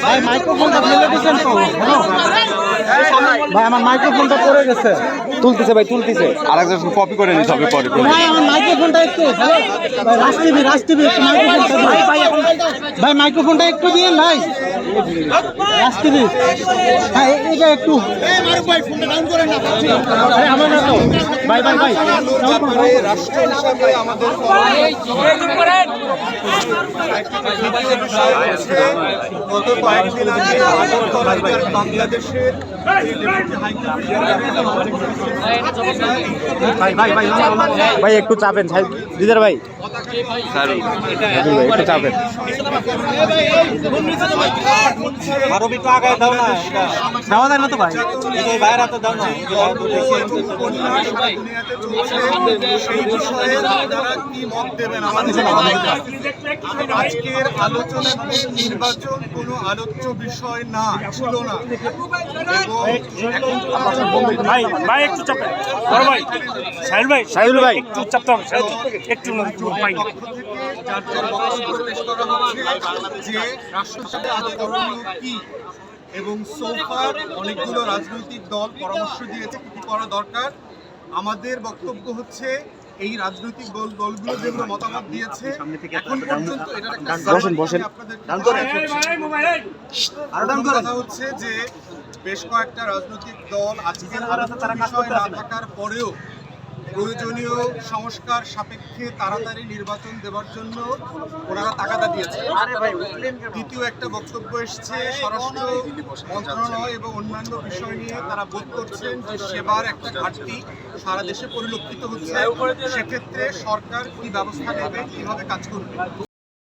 ভাই মাইক্রোফোনটা ফেলে দিয়েছেন তো ভাই আমার মাইক্রোফোনটা পড়ে গেছে। তুলতেছে ভাই তুলতেছে। আর একজন কপি করে নিতে হবে পরে। ভাই আমার মাইক্রোফোনটা একটু ভাই রাজ টিভি রাজ টিভি মাইক্রোফোনটা ভাই মাইক্রোফোনটা একটু দিন ভাই। হ্যাঁ এটা একটু আমার না তো ভাই ভাই ভাই রাষ্ট্র হিসাবে আমাদের গত কয়েকদিন আগে আগরতলায় বাংলাদেশের ভাই ভাই ভাই ভাই একটু চাপেন ভাই দিদার ভাই ভাই, একটু চাপেন আরও একটু আগায় দাও না এটা দেওয়া না তো ভাই? এই বাইরে হাতে দাও না সেই বিষয়ে আপনারা কি মত দেবেন আমাদের আজকের আলোচনাতে নির্বাচন কোনো আলোচ্য বিষয় না ছিল না ভাই ভাই একটু চাপেন। বড় ভাই সাহিল ভাই ভাই। একটু চাপতে হবে একটু না একটু যে করণীয় কি এবং সোফার অনেকগুলো রাজনৈতিক দল পরামর্শ দিয়েছে কি কি করা দরকার আমাদের বক্তব্য হচ্ছে এই রাজনৈতিক দল দলগুলো যেগুলো মতামত দিয়েছে এখন পর্যন্ত এটার একটা বসেন, বসেন। কথা হচ্ছে যে বেশ কয়েকটা রাজনৈতিক দল আজকের বিষয় না থাকার পরেও প্রয়োজনীয় সংস্কার সাপেক্ষে তাড়াতাড়ি নির্বাচন দেওয়ার জন্য ওনারা তাগাদা দিয়েছে দ্বিতীয় একটা বক্তব্য এসছে স্বরাষ্ট্র মন্ত্রণালয় এবং অন্যান্য বিষয় নিয়ে তারা বোধ করছেন যে সেবার একটা ঘাটতি সারা দেশে পরিলক্ষিত হচ্ছে। সেক্ষেত্রে সরকার কি ব্যবস্থা নেবে কীভাবে কাজ করবে?